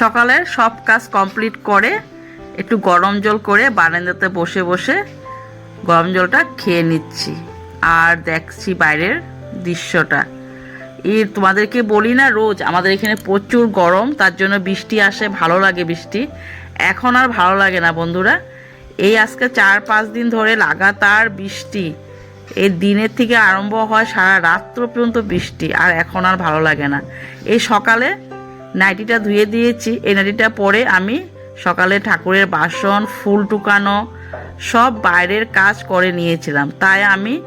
সকালের সব কাজ কমপ্লিট করে একটু গরম জল করে বারান্দাতে বসে বসে গরম জলটা খেয়ে নিচ্ছি। আর দেখছি বাইরের দৃশ্যটা। এই তোমাদেরকে বলি না রোজ, আমাদের এখানে প্রচুর গরম, তার জন্য বৃষ্টি আসে, ভালো লাগে বৃষ্টি। এখন আর ভালো লাগে না, বন্ধুরা। এই আজকে চার পাঁচ দিন ধরে লাগাতার বৃষ্টি। এই দিনের থেকে আরম্ভ হয় সারা রাত্র পর্যন্ত বৃষ্টি, আর এখন আর ভালো লাগে না। এই সকালে নাইটিটা ধুয়ে দিয়েছি, এই নাইটিটা পরে আমি সকালে ঠাকুরের বাসন, ফুল টুকানো, সব বাইরের কাজ করে নিয়েছিলাম। তাই আমি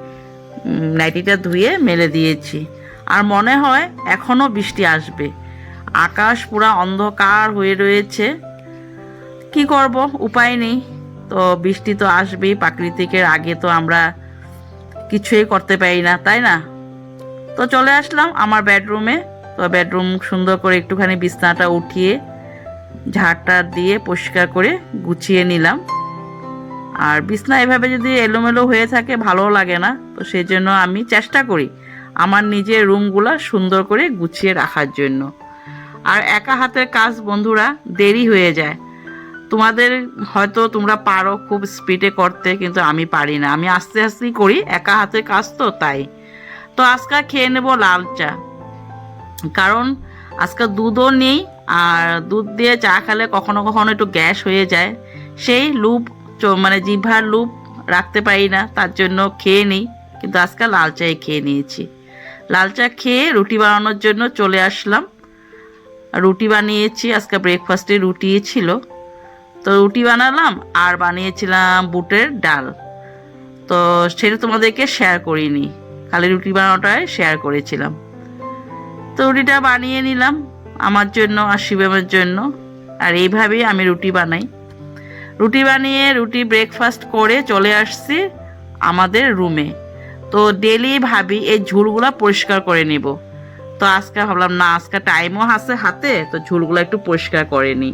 নাইটিটা ধুয়ে মেলে দিয়েছি। আর মনে হয় এখনও বৃষ্টি আসবে। আকাশ পুরা অন্ধকার হয়ে রয়েছে। কি করব? উপায় নেই। তো বৃষ্টি তো আসবেই, প্রাকৃতিকের আগে তো আমরা কিছুই করতে পারি না, তাই না? তো চলে আসলাম আমার বেডরুমে তো বেডরুম সুন্দর করে একটুখানি বিছনাটা উঠিয়ে ঝাড়টা দিয়ে পরিষ্কার করে গুছিয়ে নিলাম। আর বিছনা এভাবে যদি এলোমেলো হয়ে থাকে ভালো লাগে না। তো সেই জন্য আমি চেষ্টা করি আমার নিজের রুমগুলো সুন্দর করে গুছিয়ে রাখার জন্য। আর একা হাতের কাজ, বন্ধুরা, দেরি হয়ে যায়। তোমাদের হয়তো তোমরা পারো খুব স্পিডে করতে, কিন্তু আমি পারি না। আমি আস্তে আস্তেই করি, একা হাতের কাজ তো তাই। তো আজকে খেয়ে নেব লাল চা। কারণ আজকে দুধও নেই আর দুধ দিয়ে চা খেলে কখনো কখনো একটু গ্যাস হয়ে যায়। সেই লুপ মানে জিভার লুপ রাখতে পারি না, তার জন্য খেয়ে নিই। কিন্তু আজকাল লাল চাই খেয়ে নিয়েছি। লাল চা খেয়ে রুটি বানানোর জন্য চলে আসলাম। রুটি বানিয়েছি, আজকে ব্রেকফাস্টে রুটি ছিল। তো রুটি বানালাম আর বানিয়েছিলাম বুটের ডাল। তো সেটা তোমাদেরকে শেয়ার করিনি। খালি রুটি বানানোটাই শেয়ার করেছিলাম। তো রুটিটা বানিয়ে নিলাম, আমার জন্য আর শিবেমের জন্য। আর এইভাবেই আমি রুটি বানাই। রুটি বানিয়ে, রুটি ব্রেকফাস্ট করে চলে আসছি আমাদের রুমে তো ডেলি ভাবি এই ঝুলগুলো পরিষ্কার করে নিব। তো আজকে ভাবলাম, না, আজকে টাইমও আছে হাতে, তো ঝুলগুলো একটু পরিষ্কার করে নিই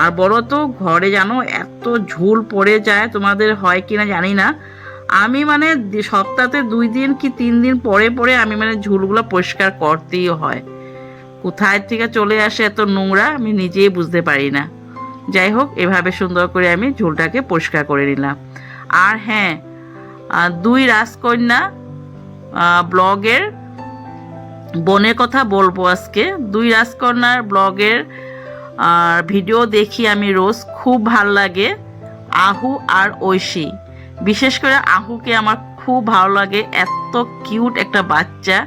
আর বড় তো, ঘরে জানো এত ঝুল পড়ে যায়, তোমাদের হয় কিনা জানি না। আমি মানে সপ্তাহে দুই দিন কি তিন দিন পরে পরে আমি মানে ঝুলগুলো পরিষ্কার করতেই হয়। কোথায় থেকে চলে আসে এত নোংরা আমি নিজেই বুঝতে পারি না। যাই হোক, এভাবে সুন্দর করে আমি ঝুলটাকে পরিষ্কার করে নিলাম। আর হ্যাঁ দুই রাজকন্যা ব্লগের বোনের কথা বলব আজকে। দুই রাজকন্যার ব্লগের ভিডিও দেখি আমি রোজ। খুব ভালো লাগে আহু আর ঐশী। বিশেষ করে আহুকে আমার খুব ভালো লাগে, এত কিউট একটা বাচ্চা।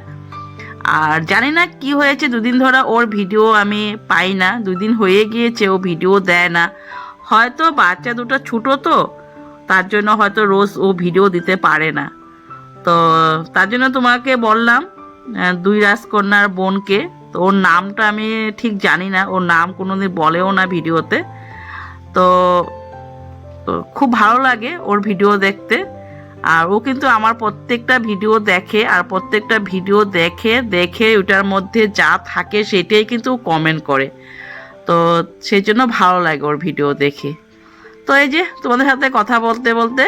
আর জানি না কি হয়েছে, দুদিন ধরা ওর ভিডিও আমি পাই না, দুদিন হয়ে গিয়েছে, ও ভিডিও দেয় না। হয়তো বাচ্চা দুটো ছোটো তো, তার জন্য হয়তো রোজ ও ভিডিও দিতে পারে না। তো তার জন্য তোমাকে বললাম দুই রাজকন্যার বোনকে, তো ওর নামটা আমি ঠিক জানি না, ওর নাম কোনোদিন বলেও না ভিডিওতে তো তো খুব ভালো লাগে ওর ভিডিও দেখতে। আর ও কিন্তু আমার প্রত্যেকটা ভিডিও দেখে, আর প্রত্যেকটা ভিডিও দেখে দেখে ওটার মধ্যে যা থাকে সেটাই কিন্তু কমেন্ট করে। তো সেই জন্য ভালো লাগে ওর ভিডিও দেখে। তো এই যে তোমাদের সাথে কথা বলতে বলতে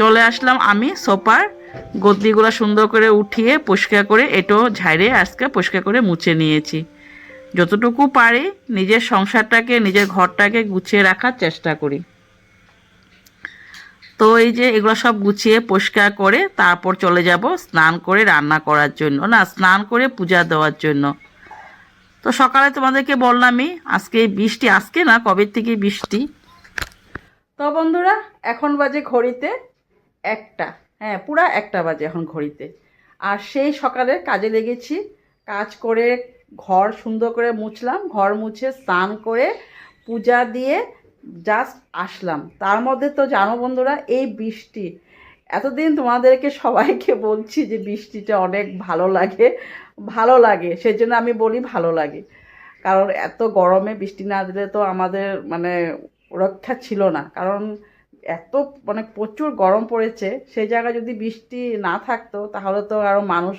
চলে আসলাম আমি সোপার গদ্দিগুলো সুন্দর করে উঠিয়ে পরিষ্কার করে, এটো ঝাড়ে আজকে পরিষ্কার করে মুছে নিয়েছি। যতটুকু পারি নিজের সংসারটাকে, নিজের ঘরটাকে গুছিয়ে রাখার চেষ্টা করি। তো এই যে এগুলো সব গুছিয়ে পরিষ্কার করে তারপর চলে যাব স্নান করে রান্না করার জন্য, না, স্নান করে পূজা দেওয়ার জন্য। তো সকালে তোমাদেরকে বললামই, আজকে বৃষ্টি, আজকে না, কবে থেকে বৃষ্টি? তো বন্ধুরা, এখন বাজে ঘড়িতে একটা হ্যাঁ পুরা একটা বাজে এখন ঘড়িতে। আর সেই সকালে কাজে লেগেছি, কাজ করে ঘর সুন্দর করে মুছলাম, ঘর মুছে স্নান করে পূজা দিয়ে জাস্ট আসলাম। তার মধ্যে তো জানো বন্ধুরা, এই বৃষ্টি। এতদিন তোমাদেরকে সবাইকে বলছি যে বৃষ্টিটা অনেক ভালো লাগে ভালো লাগে। সেজন্য আমি বলি ভালো লাগে। কারণ এত গরমে বৃষ্টি না দিলে তো আমাদের মানে রক্ষা ছিল না। কারণ এত মানে প্রচুর গরম পড়েছে সেই জায়গায় যদি বৃষ্টি না থাকতো তাহলে তো আরও মানুষ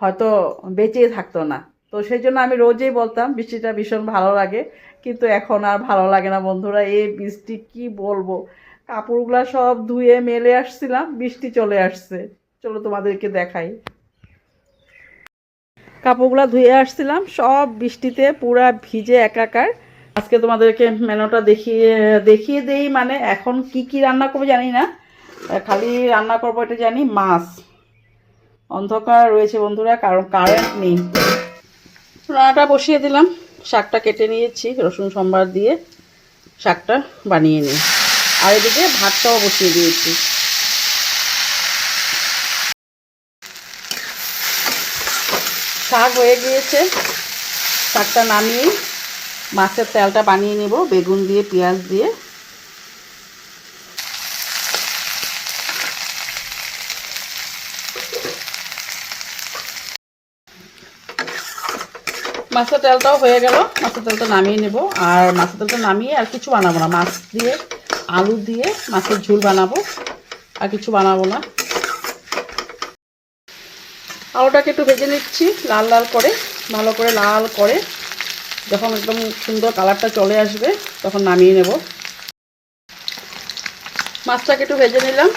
হয়তো বেঁচেই থাকতো না। তো সেই জন্য আমি রোজেই বলতাম, বৃষ্টিটা ভীষণ ভালো লাগে। কিন্তু এখন আর ভালো লাগে না বন্ধুরা এই বৃষ্টি কি বলব? কাপড়গুলো সব ধুয়ে মেলে আসছিলাম, বৃষ্টি চলে আসছে। চলো তোমাদেরকে দেখাই। কাপড়গুলো ধুয়ে আসছিলাম, সব বৃষ্টিতে পুরা ভিজে একাকার। আজকে তোমাদেরকে মেনুটা দেখিয়ে দেখিয়ে দেই মানে এখন কি কি রান্না করব জানি না। খালি রান্না করব এটা জানি মাছ। অন্ধকার রয়েছে বন্ধুরা, কারণ কারেন্ট নেই। রান্নাটা বসিয়ে দিলাম। শাকটা কেটে নিয়েছি, রসুন সম্বার দিয়ে শাকটা বানিয়ে নিই। আর এদিকে ভাতটাও বসিয়ে দিয়েছি। শাক হয়ে গিয়েছে। শাকটা নামিয়ে মাছের তেলটা বানিয়ে নেব। বেগুন দিয়ে, পেঁয়াজ দিয়ে। মাছের তেলটাও হয়ে গেল। মাছের তেলটা নামিয়ে নেব। আর মাছের তেলটা নামিয়ে আর কিছু বানাবো না। মাছ দিয়ে, আলু দিয়ে মাছের ঝোল বানাবো। আর কিছু বানাবো না। আলুটাকে একটু ভেজে নিচ্ছি লাল লাল করে, ভালো করে লাল করে। যখন একদম সুন্দর কালারটা চলে আসবে, তখন নামিয়ে নেব। মাছটাকে একটু ভেজে নিলাম।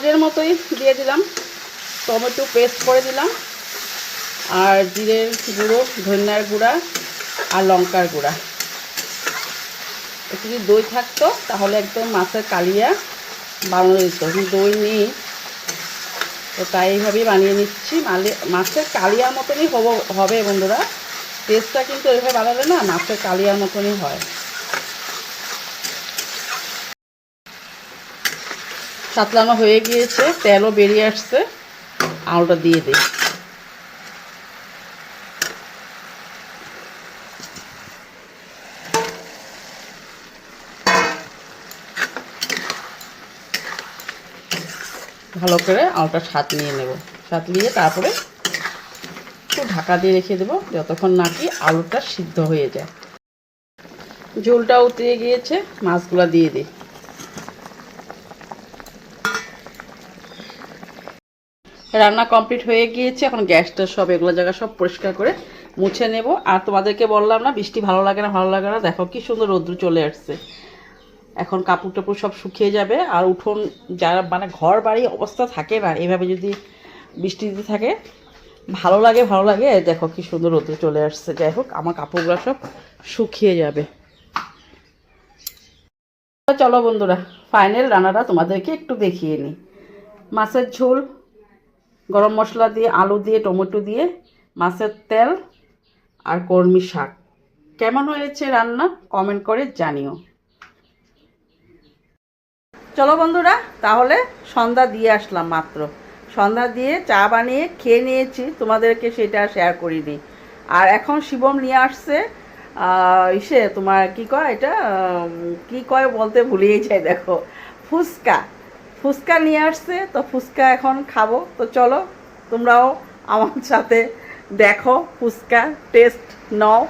রোজের মতোই দিয়ে দিলাম। টমেটো পেস্ট করে দিলাম। আর জিরের গুঁড়ো, ধনিয়ার গুঁড়া আর লঙ্কার গুঁড়া। একটু যদি দই থাকতো, তাহলে একদম মাছের কালিয়া বানানো যেত। দই নেই। তো তাই এইভাবেই বানিয়ে নিচ্ছি। মালে মাছের কালিয়ার মতনই হব হবে বন্ধুরা। টেস্টটা কিন্তু এভাবে বানালে না, মাছের কালিয়ার মতনই হয়। সাতলানো হয়ে গিয়েছে, তেলও বেরিয়ে আসছে। আলুটা দিয়ে দিই। ভালো করে আলুটা সাত নিয়ে নেব। সাত নিয়ে তারপরে একটু ঢাকা দিয়ে রেখে দেবো, যতক্ষণ নাকি আলুটা সিদ্ধ হয়ে যায়। ঝোলটা উতরিয়ে গিয়েছে, মাছগুলো দিয়ে দিই। রান্না কমপ্লিট হয়ে গিয়েছে, এখন গ্যাসটা সব এগুলো জায়গা সব পরিষ্কার করে মুছে নেব। আর তোমাদেরকে বললাম না, বৃষ্টি ভালো লাগে না, ভালো লাগে না, দেখো কি সুন্দর রৌদ্র চলে আসছে। এখন কাপড় টাপড় সব শুকিয়ে যাবে, আর উঠোন যারা মানে ঘর বাড়ি অবস্থা থাকে না, এভাবে যদি বৃষ্টি দিতে থাকে, ভালো লাগে ভালো লাগে। দেখো কি সুন্দর রৌদ্র চলে আসছে, যাই হোক, আমার কাপড়গুলো সব শুকিয়ে যাবে। চলো বন্ধুরা ফাইনাল রান্নাটা তোমাদেরকে একটু দেখিয়ে নিই। মাছের ঝোল গরম মশলা দিয়ে, আলু দিয়ে, টমেটো দিয়ে, মাছের তেল আর কর্মি শাক। কেমন হয়েছে রান্না? কমেন্ট করে জানিও। চলো বন্ধুরা, তাহলে সন্ধ্যা দিয়ে আসলাম মাত্র। সন্ধ্যা দিয়ে চা বানিয়ে খেয়ে নিয়েছি, তোমাদেরকে সেটা শেয়ার করিনি। আর এখন শিবম নিয়ে আসছে ইসে তোমার কি কয় এটা? কি কয় বলতে ভুলিয়ে যায় দেখো। ফুচকা। ফুচকা নিয়ে আসছে, তো ফুচকা এখন খাব। তো চলো, তোমরাও আমার সাথে দেখো ফুচকা, টেস্ট নাও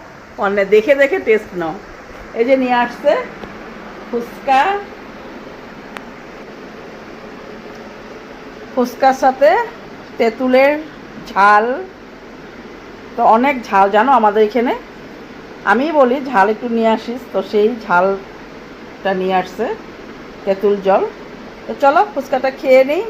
মানে দেখে দেখে টেস্ট নাও। এই যে নিয়ে আসছে ফুচকা। ফুচকার সাথে তেঁতুলের ঝাল। তো অনেক ঝাল, জানো আমাদের এখানে? আমি বলি ঝাল একটু নিয়ে আসিস, তো সেই ঝালটা নিয়ে আসছে, তেঁতুল জল। তো চলো ফুচকাটা খেয়ে নিই।